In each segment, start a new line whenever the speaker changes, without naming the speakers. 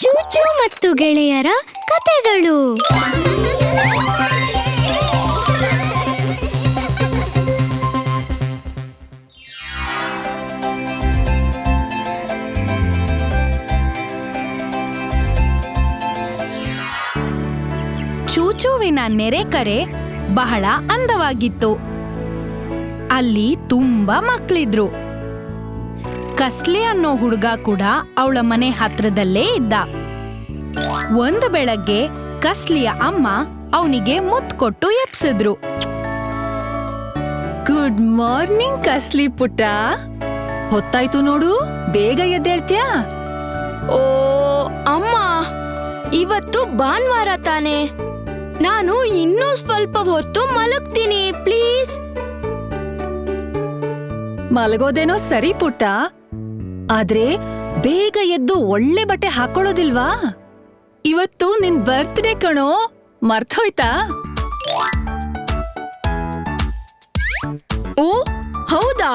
ಚೂಚು ಮತ್ತು ಗೆಳೆಯರ ಕತೆಗಳು.
ಚೂಚುವಿನ ನೆರೆಕರೆ ಬಹಳ ಅಂದವಾಗಿತ್ತು. ಅಲ್ಲಿ ತುಂಬಾ ಮಕ್ಳಿದ್ರು. ಕಸ್ಲೆ ಅನ್ನೋ ಹುಡುಗ ಕೂಡ ಅವಳ ಮನೆ ಹತ್ರದಲ್ಲೇ ಇದ್ದ. ಒಂದು ಬೆಳಗ್ಗೆ ಕಸ್ಲಿಯ ಅಮ್ಮ ಅವನಿಗೆ ಮುತ್ ಕೊಟ್ಟು ಎಪ್ಸಿದ್ರು
ಗುಡ್ ಮಾರ್ನಿಂಗ್ ಕಸ್ಲಿ ಪುಟ್ಟ. ಹೊತ್ತಾಯ್ತು ನೋಡು, ಬೇಗ ಎದ್ದೇಳ್ತ್ಯಾ?
ಓ, ಅಮ್ಮ, ಇವತ್ತು ಭಾನುವಾರ ತಾನೆ. ನಾನು ಇನ್ನೂ ಸ್ವಲ್ಪ ಹೊತ್ತು ಮಲಗ್ತೀನಿ, ಪ್ಲೀಸ್.
ಮಲಗೋದೇನೋ ಸರಿ ಪುಟ್ಟ. ಆದ್ರೆ ಬೇಗ ಎದ್ದು ಒಳ್ಳೆ ಬಟ್ಟೆ ಹಾಕೊಳ್ಳೋದಿಲ್ವಾ? ಇವತ್ತು ನಿನ್ ಬರ್ತ್ಡೇ ಕಣೋ. ಮರ್ತೋಯ್ತಾ?
ಓ ಹೌದಾ?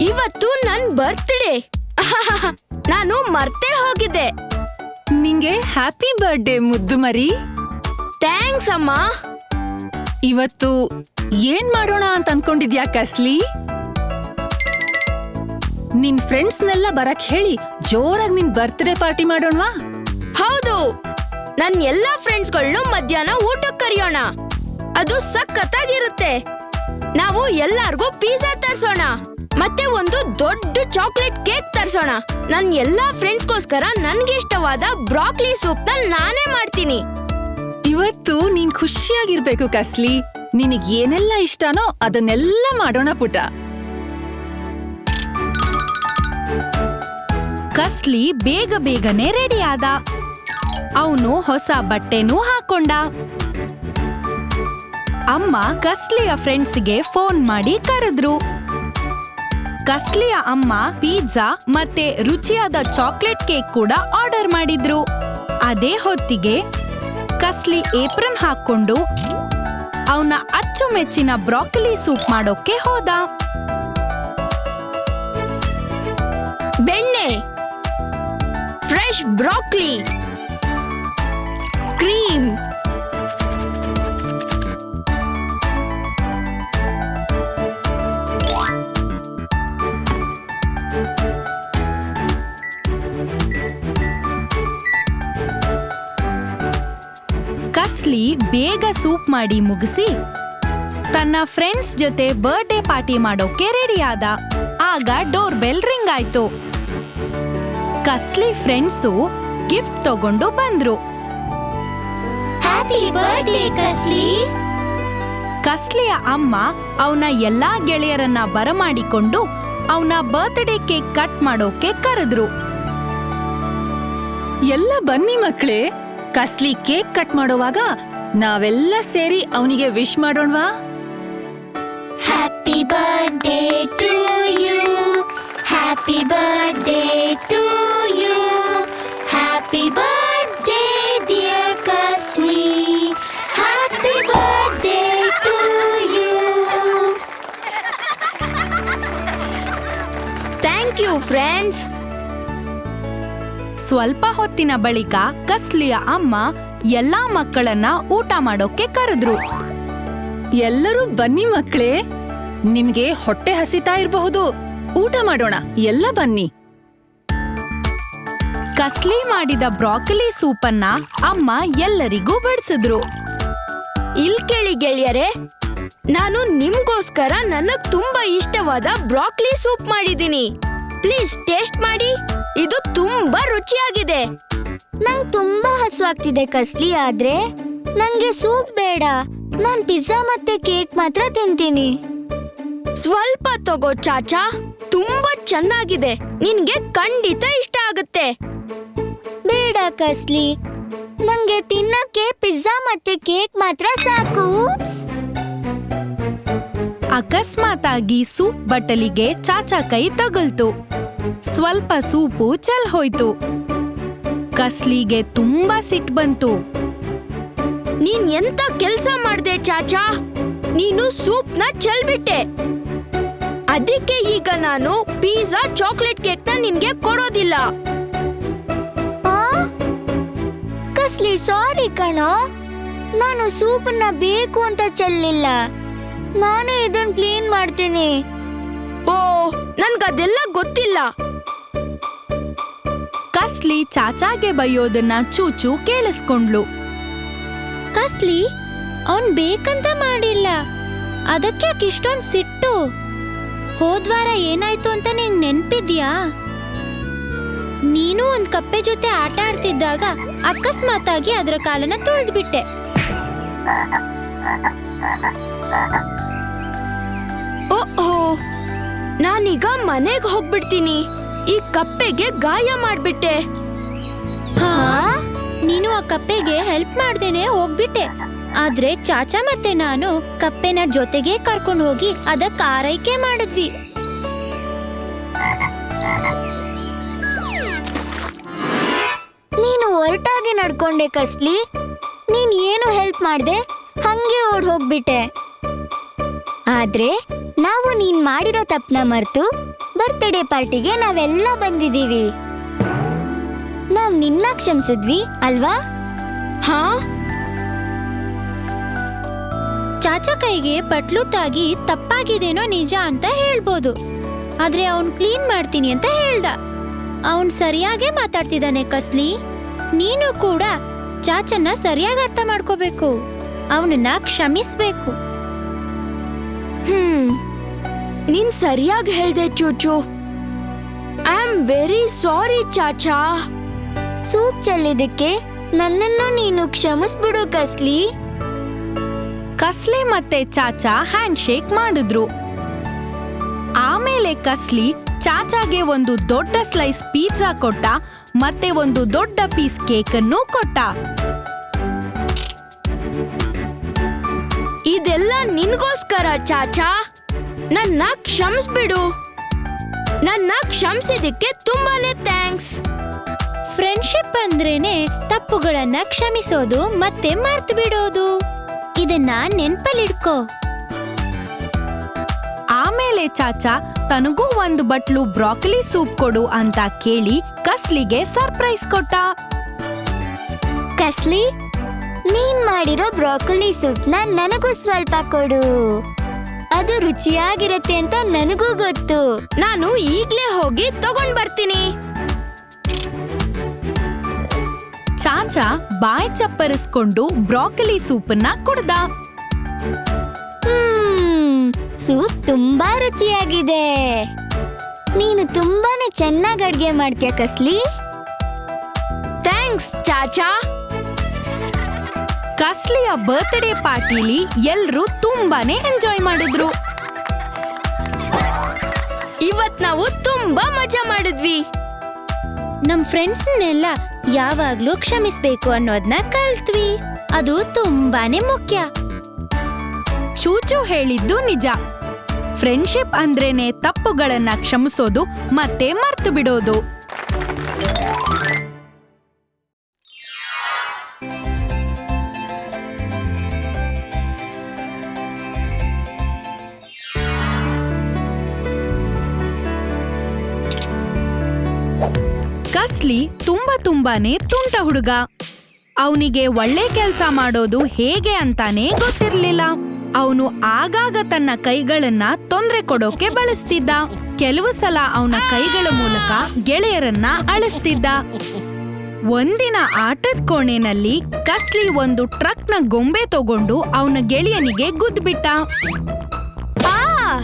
ಇವತ್ತು ನನ್ ಬರ್ತ್ಡೇ ನಾನು ಮರ್ತೇ ಹೋಗಿದ್ದೆ.
ನಿಂಗೆ ಹ್ಯಾಪಿ ಬರ್ಡೇ ಮುದ್ದು ಮರಿ.
ಥ್ಯಾಂಕ್ಸ್ ಅಮ್ಮ.
ಇವತ್ತು ಏನ್ ಮಾಡೋಣ ಅಂತ ಅನ್ಕೊಂಡಿದ್ಯಾ ಕಸ್ಲಿ? ನಿನ್ ಫ್ರೆಂಡ್ಸ್ನೆಲ್ಲ ಬರಕ್ ಹೇಳಿ ಜೋರಾಗಿ ನಿನ್ ಬರ್ತ್ಡೇ ಪಾರ್ಟಿ ಮಾಡೋಣವಾ?
ಹೌದು. ನನ್ ಎಲ್ಲಾ ಫ್ರೆಂಡ್ಸ್ಗಳನ್ನು ಮಧ್ಯಾಹ್ನ ಊಟಕ್ಕೆ ಕರೆಯೋಣ. ಅದು ಸಖತ್ತಾಗಿರುತ್ತೆ. ನಾವು ಎಲ್ಲಾರ್ಗೂ ಪಿಜ್ಜಾ ತರ್ಸೋಣ. ಮತ್ತೆ ಒಂದು ದೊಡ್ಡ ಚಾಕ್ಲೇಟ್ ಕೇಕ್ ತರ್ಸೋಣ. ನನ್ ಎಲ್ಲಾ ಫ್ರೆಂಡ್ಸ್ಗೋಸ್ಕರ ನನ್ಗೆ ಇಷ್ಟವಾದ ಬ್ರಾಕ್ಲಿ ಸೂಪ್ ನಾನೇ ಮಾಡ್ತೀನಿ.
ಇವತ್ತು ನೀನ್ ಖುಷಿಯಾಗಿರ್ಬೇಕು ಕಸ್ಲಿ. ನಿನಗ್ ಏನೆಲ್ಲ ಇಷ್ಟನೋ ಅದನ್ನೆಲ್ಲ ಮಾಡೋಣ ಪುಟ.
ಕಸ್ಲಿ ಬೇಗ ಬೇಗನೆ ರೆಡಿ ಆದ. ಅವನು ಹೊಸ ಬಟ್ಟೆನೂ ಹಾಕೊಂಡ. ಅಮ್ಮ ಕಸ್ಲಿಯ ಫ್ರೆಂಡ್ಸ್ಗೆ ಫೋನ್ ಮಾಡಿ ಕರೆದ್ರು. ಕಸ್ಲಿಯ ಅಮ್ಮ ಪಿಜ್ಜಾ ಮತ್ತೆ ರುಚಿಯಾದ ಚಾಕ್ಲೇಟ್ ಕೇಕ್ ಕೂಡ ಆರ್ಡರ್ ಮಾಡಿದ್ರು. ಅದೇ ಹೊತ್ತಿಗೆ ಕಸ್ಲಿ ಏಪ್ರನ್ ಹಾಕೊಂಡು ಅವನ ಅಚ್ಚುಮೆಚ್ಚಿನ ಬ್ರಾಕಲಿ ಸೂಪ್ ಮಾಡೋಕೆ ಹೋದ.
ಬೆಣ್ಣೆ ಫ್ರೆಶ್ ಬ್ರಾಕ್ಲಿ ಕ್ರೀಮ್
ಕಸ್ಲಿ ಬೇಗ ಸೂಪ್ ಮಾಡಿ ಮುಗಿಸಿ, ತನ್ನ ಫ್ರೆಂಡ್ಸ್ ಜೊತೆ ಬರ್ಡೇ ಪಾರ್ಟಿ ಮಾಡೋಕೆ ರೆಡಿಯಾದ ಆಗ ಡೋರ್ ಬೆಲ್ ರಿಂಗ್ ಆಯ್ತು. ಕಸ್ಲಿ ಫ್ರೆಂಡ್ಸು ಗಿಫ್ಟ್ ತಗೊಂಡು ಬಂದ್ರು.
Happy birthday ಕಸ್ಲಿ.
ಕಸ್ಲಿಯ ಅಮ್ಮ ಅವನ ಎಲ್ಲಾ ಗೆಳೆಯರನ್ನ ಬರಮಾಡಿಕೊಂಡು ಅವನ ಬರ್ತ್ಡೇ ಕೇಕ್ ಕಟ್ ಮಾಡೋಕೆ ಕರೆದ್ರು.
ಎಲ್ಲ ಬನ್ನಿ ಮಕ್ಳೇ ಕಸ್ಲಿ ಕೇಕ್ ಕಟ್ ಮಾಡುವಾಗ ನಾವೆಲ್ಲ ಸೇರಿ ಅವನಿಗೆ wish ಮಾಡೋಣವಾ?
Happy birthday to you Kasli happy birthday to you
thank you friends
ಸ್ವಲ್ಪ ಹೊತ್ತಿನ ಬಳಿಕ ಕಸ್ಲಿಯ ಅಮ್ಮ ಎಲ್ಲಾ ಮಕ್ಕಳನ್ನ ಊಟ ಮಾಡೋಕೆ ಕರೆದ್ರು.
ಎಲ್ಲರೂ ಬನ್ನಿ ಮಕ್ಕಳೇ. ನಿಮ್ಗೆ ಹೊಟ್ಟೆ ಹಸಿತಾ ಇರಬಹುದು. ಊಟ ಮಾಡೋಣ. ಎಲ್ಲ ಬನ್ನಿ.
ಕಸ್ಲಿ ಮಾಡಿದ ಬ್ರಾಕಲಿ ಸೂಪನ್ನ ಅಮ್ಮ ಎಲ್ಲರಿಗೂ ಬಡಿಸಿದ್ರು.
ಇಲ್ ಕೇಳಿ ಗೆಳೆಯರೆ ನಾನು ನಿಮ್ಗೋಸ್ಕರ ನನಗ್ ತುಂಬಾ ಇಷ್ಟವಾದ ಬ್ರಾಕ್ಲಿ ಸೂಪ್ ಮಾಡಿದ್ದೀನಿ. ಪ್ಲೀಸ್ ಟೇಸ್ಟ್ ಮಾಡಿ. ಇದು ತುಂಬಾ ರುಚಿಯಾಗಿದೆ.
ನಂಗ್ ತುಂಬಾ ಹಸುವಾಗ್ತಿದೆ ಕಸ್ಲಿ ಆದ್ರೆ ನಂಗೆ ಸೂಪ್ ಬೇಡ. ನಾನ್ ಪಿಜ್ಜಾ ಮತ್ತೆ ಕೇಕ್ ಮಾತ್ರ ತಿಂತೀನಿ.
ಸ್ವಲ್ಪ ತಗೋ ಚಾಚಾ. ತುಂಬಾ ಚೆನ್ನಾಗಿದೆ. ನಿನ್ಗೆ ಖಂಡಿತ ಇಷ್ಟ ಆಗುತ್ತೆ.
ಬೇಡ ಕಸ್ಲಿ. ನಂಗೆ ತಿನ್ನಕ್ಕೆ ಪಿಜ್ಜಾ ಮತ್ತೆ ಕೇಕ್ ಮಾತ್ರ ಸಾಕು. ಅಕಸ್ಮಾತ್
ಆಗಿ ಸೂಪ್ ಬಟ್ಟಲಿಗೆ ಚಾಚಾ ಕೈ ತಗಲ್ತು. ಸ್ವಲ್ಪ ಸೂಪು ಚೆಲ್ ಹೋಯ್ತು. ಕಸ್ಲಿಗೆ ತುಂಬಾ ಸಿಟ್ ಬಂತು.
ನೀನ್ ಎಂತ ಕೆಲ್ಸ ಮಾಡ್ದೆ ಚಾಚಾ? ನೀನು ಸೂಪ್ನ ಚೆಲ್ಬಿಟ್ಟೆ. ಅದಕ್ಕೆ ಈಗ ನಾನು ಪಿಜ್ಜಾ ಚಾಕ್ಲೇಟ್ ಕೇಕ್ನ ನಿನ್ಗೆ ಕೊಡೋದಿಲ್ಲ.
ಆ? ಕಸ್ಲಿ ಸಾರಿ ಕಣ. ನಾನು ಸೂಪನ್ನ ಬೇಕು ಅಂತ ಚೆಲ್ಲಿಲ್ಲ. ನಾನೇ ಇದನ್ನ ಕ್ಲೀನ್ ಮಾಡ್ತೀನಿ.
ಓ ನನ್ಗದೆಲ್ಲ ಗೊತ್ತಿಲ್ಲ.
ಕಸ್ಲಿ ಚಾಚಾಗೆ ಬೈಯೋದನ್ನ ಚೂಚು ಕೇಳಿಸ್ಕೊಂಡ್ಲು
ಕಸ್ಲಿ ಅವನ್ ಬೇಕಂತ ಮಾಡಿಲ್ಲ. ಅದಕ್ಕೆ ಇಷ್ಟೊಂದ್ ಸಿಟ್ಟು? ಹೋದ್ವಾರ ಏನಾಯ್ತು ಅಂತ ನಿಂಗೆ ನೆನ್ಪಿದ್ಯಾ? ನೀನು ಒಂದ್ ಕಪ್ಪೆ ಜೊತೆ ಆಟ ಆಡ್ತಿದ್ದಾಗ ಅಕಸ್ಮಾತಾಗಿ ಅದರ ಕಾಲನ ತುಳಿದ್ಬಿಟ್ಟೆ.
ಓ ಓ ನಾನೀಗ ಮನೆಗೆ ಹೋಗ್ಬಿಡ್ತೀನಿ. ಈ ಕಪ್ಪೆಗೆ ಗಾಯ ಮಾಡ್ಬಿಟ್ಟೆ.
ಹಾ ನೀನು ಆ ಕಪ್ಪೆಗೆ ಹೆಲ್ಪ್ ಮಾಡ್ದೇನೆ ಹೋಗ್ಬಿಟ್ಟೆ. ಆದ್ರೆ ಚಾಚಾ ಮತ್ತೆ ನಾನು ಕಪ್ಪೆನ ಜೊತೆಗೆ ಕರ್ಕೊಂಡು ಹೋಗಿ ಅದಕ್ಕೆ ಆರೈಕೆ ಮಾಡಿದ್ವಿ. ನೀನು ಒರಟಾಗಿ ನಡ್ಕೊಂಡೆ ಕಸ್ಲಿ. ನೀನ್ ಏನು ಹೆಲ್ಪ್ ಮಾಡ್ದೆ? ಹಂಗೆ ಓಡ್ ಹೋಗ್ಬಿಟ್ಟೆ. ಆದ್ರೆ ನಾವು ನೀನ್ ಮಾಡಿರೋ ತಪ್ಪನ ಮರ್ತು ಬರ್ತ್ಡೇ ಪಾರ್ಟಿಗೆ ನಾವೆಲ್ಲ ಬಂದಿದೀವಿ ನಾವ್ ನಿನ್ನ ಕ್ಷಮಿಸಿದ್ವಿ, ಅಲ್ವಾ?
ಹಾ?
ಚಾಚಾ ಕೈಗೆ ಪಟ್ಲು ತಾಗಿ ತಪ್ಪಾಗಿದೇನೋ ನಿಜ ಅಂತ ಹೇಳ್ಬೋದು. ಆದ್ರೆ ಅವನ್ ಕ್ಲೀನ್ ಮಾಡ್ತೀನಿ ಅಂತ ಹೇಳ್ದ. ಅವನ್ ಸರಿಯಾಗೇ ಮಾತಾಡ್ತಿದ್ದಾನೆ ಕಸ್ಲಿ. ನೀನು ಕೂಡ ಚಾಚನ್ನ ಸರಿಯಾಗಿ ಅರ್ಥ ಮಾಡ್ಕೋಬೇಕು. ಅವನನ್ನ ಕ್ಷಮಿಸ್ಬೇಕು.
ಹ್ಮ್. ನೀನ್ ಸರಿಯಾಗಿ ಹೇಳ್ದೆ ಚೂಚು. ಐ ಆಮ್ ವೆರಿ ಸಾರಿ ಚಾಚಾ.
ಸೂಪ್ ಚೆಲ್ಲಿದಕ್ಕೆ ನನ್ನನ್ನು ನೀನು ಕ್ಷಮಿಸ್ಬಿಡು ಕಸ್ಲಿ.
ಕಸ್ಲಿ ಮತ್ತೆ ಚಾಚಾ ಹ್ಯಾಂಡ್ ಶೇಕ್ ಮಾಡಿದ್ರು. ಆಮೇಲೆ ಕಸ್ಲಿ ಚಾಚಾಗೆ ಒಂದು ದೊಡ್ಡ ಸ್ಲೈಸ್ ಪಿಜ್ಜಾ ಕೊಟ್ಟ, ಮತ್ತೆ ಒಂದು ದೊಡ್ಡ ಪೀಸ್ ಕೇಕ್ ಅನ್ನು ಕೊಟ್ಟ.
ಇದೆಲ್ಲ ನಿನ್ಗೋಸ್ಕರ ಚಾಚಾ? ನನ್ನ ಕ್ಷಮಿಸ್ಬಿಡು. ನನ್ನ ಕ್ಷಮಿಸಿದಕ್ಕೆ ತುಂಬಾನೇ ಥ್ಯಾಂಕ್ಸ್
ಫ್ರೆಂಡ್ಶಿಪ್ ಅಂದ್ರೇನೆ ತಪ್ಪುಗಳನ್ನ ಕ್ಷಮಿಸೋದು ಮತ್ತೆ ಮರ್ತು ಬಿಡೋದು ಇದನ್ನ ನೆನ್ಪಲ್ಲಿಡ್ಕೋ
ಆಮೇಲೆ ಚಾಚಾ ತನಗೂ ಒಂದು ಬಟ್ಲು ಬ್ರಾಕೊಲಿ ಸೂಪ್ ಕೊಡು ಅಂತ ಕೇಳಿ ಕಸ್ಲಿಗೆ ಸರ್ಪ್ರೈಸ್ ಕೊಟ್ಟ.
ಕಸ್ಲಿ ನೀನ್ ಮಾಡಿರೋ ಬ್ರಾಕೊಲಿ ಸೂಪ್ನ ನನಗೂ ಸ್ವಲ್ಪ ಕೊಡು. ಅದು ರುಚಿಯಾಗಿರತ್ತೆ ಅಂತ ನನಗೂ ಗೊತ್ತು.
ನಾನು ಈಗ್ಲೇ ಹೋಗಿ ತಗೊಂಡ್ ಬರ್ತೀನಿ.
ಚಾಚಾ ಬಾಯ್ ಚಪ್ಪರಿಸ್ಕೊಂಡು ಬ್ರಾಕೊಲಿ ಸೂಪನ್ನ ಕುಡ್ದ.
ಸೂಪ್ ತುಂಬಾ ರುಚಿಯಾಗಿದೆ. ನೀನು ತುಂಬಾನೇ ಚೆನ್ನಾಗಿ ಅಡ್ಗೆ ಮಾಡ್ತೀಯ ಕಸ್ಲಿ?
ಥ್ಯಾಂಕ್ಸ್ ಚಾಚಾ.
ಕಸ್ಲಿಯ ಬರ್ತ್ಡೇ ಪಾರ್ಟಿಲಿ ಎಲ್ರೂ ತುಂಬಾನೇ ಎಂಜಾಯ್ ಮಾಡಿದ್ರು.
ಇವತ್ ನಾವು ತುಂಬಾ ಮಜಾ ಮಾಡಿದ್ವಿ.
ನಮ್ ಫ್ರೆಂಡ್ಸ್ನೆಲ್ಲ ಯಾವಾಗ್ಲೂ ಕ್ಷಮಿಸ್ಬೇಕು ಅನ್ನೋದನ್ನ ಕಲ್ತ್ವಿ. ಅದು ತುಂಬಾನೇ ಮುಖ್ಯ.
ಚೂಚು ಹೇಳಿದ್ದು ನಿಜ. ಫ್ರೆಂಡ್ಶಿಪ್ ಅಂದ್ರೇನೆ ತಪ್ಪುಗಳನ್ನ ಕ್ಷಮಿಸೋದು ಮತ್ತೆ ಮರ್ತು ಬಿಡೋದು. ತುಂಬಾನೇ ತುಂಟ ಹುಡುಗ. ಅವನಿಗೆ ಒಳ್ಳೆ ಕೆಲಸ ಮಾಡೋದು ಹೇಗೆ ಅಂತಾನೆ ಗೊತ್ತಿರ್ಲಿಲ್ಲ. ಅವನು ಆಗಾಗ ತನ್ನ ಕೈಗಳನ್ನ ತೊಂದರೆ ಕೊಡೋಕೆ ಬಳಸ್ತಿದ್ದ. ಕೆಲವು ಸಲ ಅವನ ಕೈಗಳ ಮೂಲಕ ಗೆಳೆಯರನ್ನ ಅಳಿಸ್ತಿದ್ದ. ಒಂದಿನ ಆಟದ ಕೋಣೆನಲ್ಲಿ ಕಸ್ಲಿ ಒಂದು ಟ್ರಕ್ನ ಗೊಂಬೆ ತಗೊಂಡು ಅವನ ಗೆಳೆಯನಿಗೆ ಗುದ್ಬಿಟ್ಟ.
ಆ.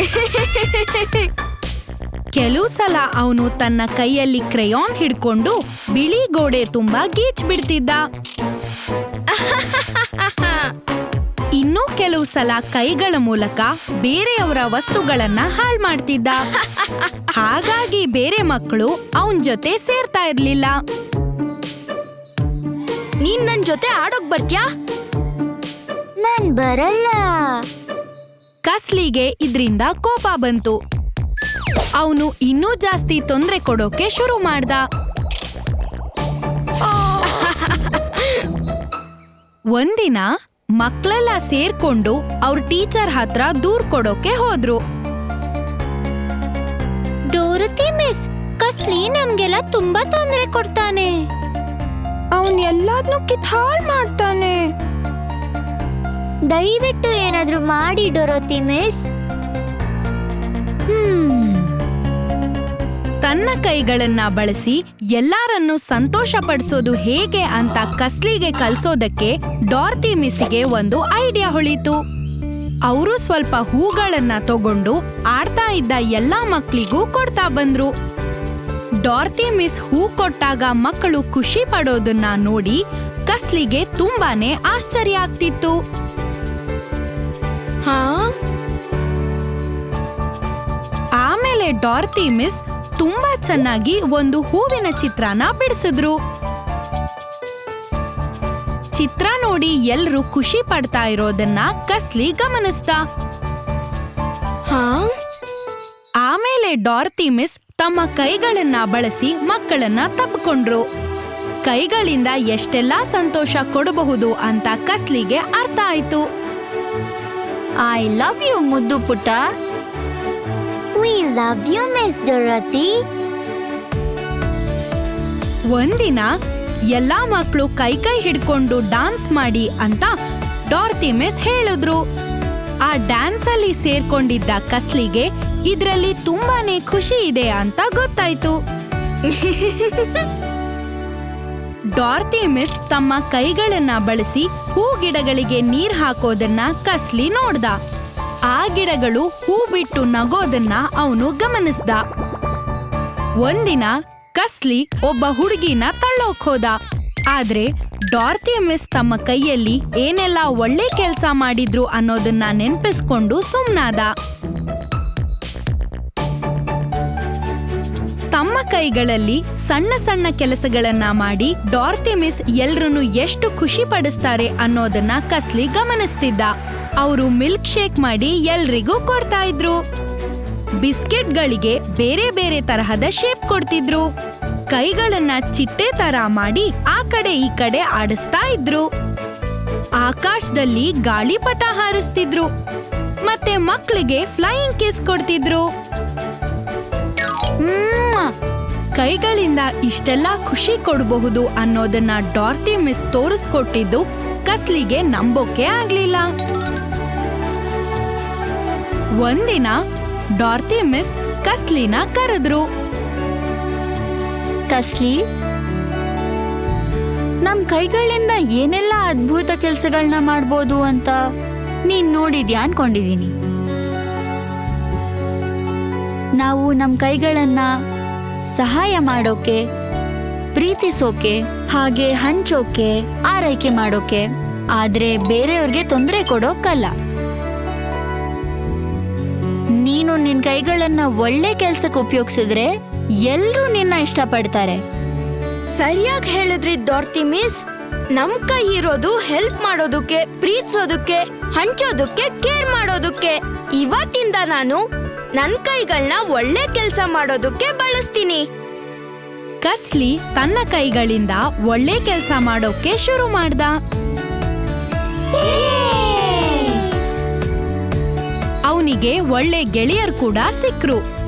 ಕೆಲವು ಸಲ ಅವನು ತನ್ನ ಕೈಯಲ್ಲಿ ಕ್ರಯೋನ್ ಹಿಡ್ಕೊಂಡು ಬಿಳಿ ಗೋಡೆ ತುಂಬಾ ಗೀಚ್ ಬಿಡ್ತಿದ್ದ. ಇನ್ನೂ ಕೆಲವು ಸಲ ಕೈಗಳ ಮೂಲಕ ಬೇರೆಯವರ ವಸ್ತುಗಳನ್ನ ಹಾಳ್ ಮಾಡ್ತಿದ್ದ. ಹಾಗಾಗಿ ಬೇರೆ ಮಕ್ಕಳು ಅವನ್ ಜೊತೆ ಸೇರ್ತಾ ಇರ್ಲಿಲ್ಲ.
ನೀನ್ ನನ್ ಜೊತೆ ಆಡೋಕ್ ಬರ್ತ್ಯಾ?
ನಾನ್ ಬರಲ್ಲ.
ಕಸ್ಲಿಗೆ ಇದ್ರಿಂದ ಕೋಪ ಬಂತು. ಅವನು ಇನ್ನೂ ಜಾಸ್ತಿ ತೊಂದ್ರೆ ಕೊಡೋಕೆ ಶುರು ಮಾಡ್ದ. ಒಂದಿನ ಮಕ್ಕಳೆಲ್ಲ ಸೇರ್ಕೊಂಡು ಅವ್ರ ಟೀಚರ್ ಹತ್ರ ದೂರ್ ಕೊಡೋಕೆ ಹೋದ್ರು.
Dorothy miss. ಕಸ್ಲಿ ನಮ್ಗೆಲ್ಲ ತುಂಬಾ ತೊಂದರೆ ಕೊಡ್ತಾನೆ.
ಅವನ್ ಎಲ್ಲಾದ್ನೂ ಕಿತ್ಹಾಳ್ ಮಾಡ್ತಾನೆ.
ದಯವಿಟ್ಟು ಏನಾದರೂ ಮಾಡಿ, ಡೊರೋತಿ ಮಿಸ್.
ತನ್ನ ಕೈಗಳನ್ನ ಬಳಸಿ ಎಲ್ಲಾರನ್ನು ಸಂತೋಷಪಡಿಸೋದು ಹೇಗೆ ಅಂತ ಕಸ್ಲಿಗೆ ಕಲ್ಸೋದಕ್ಕೆ ಡಾರ್ತಿ ಮಿಸ್ಗೆ ಒಂದು ಐಡಿಯಾ ಹೊಳಿತು. ಅವರು ಸ್ವಲ್ಪ ಹೂಗಳನ್ನ ತಗೊಂಡು ಆಡ್ತಾ ಇದ್ದ ಎಲ್ಲಾ ಮಕ್ಕಳಿಗೂ ಕೊಡ್ತಾ ಬಂದ್ರು. ಡಾರ್ತಿ ಮಿಸ್ ಹೂ ಕೊಟ್ಟಾಗ ಮಕ್ಕಳು ಖುಷಿ ಪಡೋದನ್ನ ನೋಡಿ ಕಸ್ಲಿಗೆ ತುಂಬಾನೇ ಆಶ್ಚರ್ಯ ಆಗ್ತಿತ್ತು.
ಹಾ?
ಆಮೇಲೆ ಡಾರ್ತಿ ಮಿಸ್ ತುಂಬಾ ಚೆನ್ನಾಗಿ ಒಂದು ಹೂವಿನ ಚಿತ್ರನ ಬಿಡಿಸಿದ್ರು. ಚಿತ್ರ ನೋಡಿ ಎಲ್ರೂ ಖುಷಿ ಪಡ್ತಾ ಇರೋದನ್ನ ಕಸ್ಲಿ ಗಮನಿಸ್ತಾ.
ಹಾ?
ಆಮೇಲೆ ಡಾರ್ತಿ ಮಿಸ್ ತಮ್ಮ ಕೈಗಳನ್ನ ಬಳಸಿ ಮಕ್ಕಳನ್ನ ತಪ್ಪಿಕೊಂಡ್ರು ಕೈಗಳಿಂದ ಎಷ್ಟೆಲ್ಲಾ ಸಂತೋಷ ಕೊಡಬಹುದು ಅಂತ ಕಸ್ಲಿಗೆ ಅರ್ಥ ಆಯ್ತು.
ಐ ಲವ್ ಯು ಮುದ್ದು ಪುಟ್ಟ.
We love you miss Dorothy
ಒಂದಿನ ಎಲ್ಲ ಮಕ್ಕಳು ಕೈ ಕೈ ಹಿಡ್ಕೊಂಡು ಡ್ಯಾನ್ಸ್ ಮಾಡಿ ಅಂತ ಡಾರ್ತಿ ಮಿಸ್ ಹೇಳಿದ್ರು. ಆ ಡ್ಯಾನ್ಸ್ ಅಲ್ಲಿ ಸೇರ್ಕೊಂಡಿದ್ದ ಕಸ್ಲಿಗೆ ಇದ್ರಲ್ಲಿ ತುಂಬಾನೇ ಖುಷಿ ಇದೆ ಅಂತ ಗೊತ್ತಾಯ್ತು. ಡಾರ್ತಿ ಮಿಸ್ ತಮ್ಮ ಕೈಗಳನ್ನ ಬಳಸಿ ಹೂ ಗಿಡಗಳಿಗೆ ನೀರ್ ಹಾಕೋದನ್ನ ಕಸ್ಲಿ ನೋಡ್ದ. ಆ ಗಿಡಗಳು ಹೂ ಬಿಟ್ಟು ನಗೋದನ್ನ ಅವನು ಗಮನಿಸ್ದ. ಒಂದಿನ ಕಸ್ಲಿ ಒಬ್ಬ ಹುಡುಗಿನ ತಳ್ಳೋಕ್ ಹೋದ. ಆದ್ರೆ ಡಾರ್ತಿ ಮಿಸ್ ತಮ್ಮ ಕೈಯಲ್ಲಿ ಏನೆಲ್ಲ ಒಳ್ಳೆ ಕೆಲಸ ಮಾಡಿದ್ರು ಅನ್ನೋದನ್ನ ನೆನ್ಪಿಸ್ಕೊಂಡು ಸುಮ್ನಾದ. ಕೈಗಳಲ್ಲಿ ಸಣ್ಣ ಸಣ್ಣ ಕೆಲಸಗಳನ್ನ ಮಾಡಿ ಡಾರ್ತಿ ಮಿಸ್ ಎಲ್ರನ್ನು ಎಷ್ಟು ಖುಷಿ ಪಡಿಸ್ತಾರೆ ಅನ್ನೋದನ್ನ ಕಸ್ಲಿ ಗಮನಿಸ್ತಿದ್ದ. ಅವರು ಮಿಲ್ಕ್ ಶೇಕ್ ಮಾಡಿ ಎಲ್ರಿಗೂ ಕೊಡ್ತಾ ಇದ್ರು. ಬಿಸ್ಕೆಟ್ಗಳಿಗೆ ಬೇರೆ ಬೇರೆ ತರಹದ ಶೇಪ್ ಕೊಡ್ತಿದ್ರು. ಕೈಗಳನ್ನ ಚಿಟ್ಟೆ ತರ ಮಾಡಿ ಆ ಕಡೆ ಈ ಕಡೆ ಆಡಿಸ್ತಾ ಇದ್ರು. ಆಕಾಶದಲ್ಲಿ ಗಾಳಿಪಟ ಹಾರಿಸ್ತಿದ್ರು. ಮತ್ತೆ ಮಕ್ಕಳಿಗೆ ಫ್ಲೈಯಿಂಗ್ ಕಿಸ್ ಕೊಡ್ತಿದ್ರು. ಕೈಗಳಿಂದ ಇಷ್ಟೆಲ್ಲ ಖುಷಿ ಕೊಡಬಹುದು ಅನ್ನೋದನ್ನ ಡಾರ್ತಿ ಮಿಸ್ ತೋರಿಸ್ಕೊಟ್ಟಿದ್ದು ಕಸ್ಲಿಗೆ ನಂಬೋಕೆ ಆಗ್ಲಿಲ್ಲ. ಒಂದಿನ ಡಾರ್ತಿ ಮಿಸ್ ಕಸ್ಲಿನ ಕರೆದ್ರು.
ಕಸ್ಲಿ, ನಮ್ ಕೈಗಳಿಂದ ಏನೆಲ್ಲ ಅದ್ಭುತ ಕೆಲಸಗಳನ್ನ ಮಾಡ್ಬೋದು ಅಂತ ನೀನ್ ನೋಡಿದ್ಯಾ ಅನ್ಕೊಂಡಿದೀನಿ. ನಾವು ನಮ್ ಕೈಗಳನ್ನ ಸಹಾಯ ಮಾಡೋಕೆ, ಪ್ರೀತಿಸೋಕೆ, ಹಾಗೆ ಹಂಚೋಕೆ, ಆರೈಕೆ ಮಾಡೋಕೆ. ಆದ್ರೆ ಬೇರೆಯವ್ರಿಗೆ ತೊಂದರೆ ಕೊಡೋಕ್ಕಲ್ಲ ನೀನು ನಿನ್ ಕೈಗಳನ್ನ ಒಳ್ಳೆ ಕೆಲ್ಸಕ್ಕೆ ಉಪಯೋಗಿಸಿದ್ರೆ ಎಲ್ರೂ ನಿನ್ನ ಇಷ್ಟಪಡ್ತಾರೆ.
ಸರಿಯಾಗಿ ಹೇಳಿದ್ರಿ ಡಾರ್ತಿ ಮಿಸ್. ನಮ್ ಕೈ ಇರೋದು ಹೆಲ್ಪ್ ಮಾಡೋದಕ್ಕೆ, ಪ್ರೀತಿಸೋದಕ್ಕೆ, ಹಂಚೋದಕ್ಕೆ, ಕೇರ್ ಮಾಡೋದಕ್ಕೆ. ಇವತ್ತಿಂದ ನಾನು ನನ್ ಕೈಗಳನ್ನ ಒಳ್ಳೆ ಕೆಲಸ ಮಾಡೋದಕ್ಕೆ ಬಳಸ್ತೀನಿ.
ಕಸ್ಲಿ ತನ್ನ ಕೈಗಳಿಂದ ಒಳ್ಳೆ ಕೆಲಸ ಮಾಡೋಕೆ ಶುರು ಮಾಡ್ದ. ಅವನಿಗೆ ಒಳ್ಳೆ ಗೆಳೆಯರು ಕೂಡ ಸಿಕ್ರು.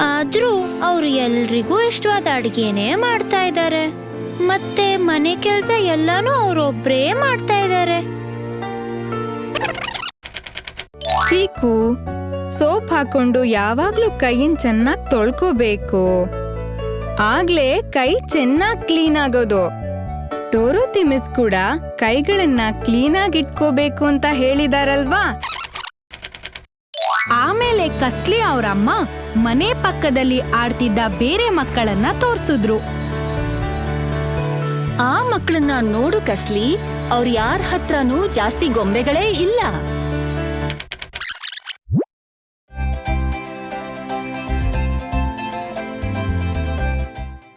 ಆದ್ರೂ ಅವ್ರು ಎಲ್ರಿಗೂ ಇಷ್ಟವಾದ ಅಡುಗೆನೇ ಮಾಡ್ತಾ ಇದ್ದಾರೆ ಮತ್ತೆ ಮನೆ ಕೆಲಸ ಎಲ್ಲಾನು ಅವ್ರೊಬ್ರೇ ಮಾಡ್ತಾ ಇದ್ದಾರೆ
ಚೀಕು, ಸೋಪ್ ಹಾಕೊಂಡು ಯಾವಾಗ್ಲೂ ಕೈಯನ್ ಚೆನ್ನಾಗಿ ತೊಳ್ಕೋಬೇಕು. ಆಗ್ಲೇ ಕೈ ಚೆನ್ನಾಗಿ ಕ್ಲೀನ್ ಆಗೋದು. ಡೋರೋತಿ ಮಿಸ್ ಕೂಡ ಕೈಗಳನ್ನ ಕ್ಲೀನಾಗಿ ಇಟ್ಕೋಬೇಕು ಅಂತ ಹೇಳಿದಾರಲ್ವಾ?
ಆಮೇಲೆ ಕಸ್ಲಿ ಅವರಮ್ಮ ಮನೆ ಪಕ್ಕದಲ್ಲಿ ಆಡ್ತಿದ್ದ ಬೇರೆ ಮಕ್ಕಳನ್ನ ತೋರ್ಸಿದ್ರು.
ಆ ಮಕ್ಕಳನ್ನ ನೋಡು ಕಸ್ಲಿ, ಅವ್ರ ಯಾರ ಹತ್ರನೂ ಜಾಸ್ತಿ ಗೊಂಬೆಗಳೇ ಇಲ್ಲ.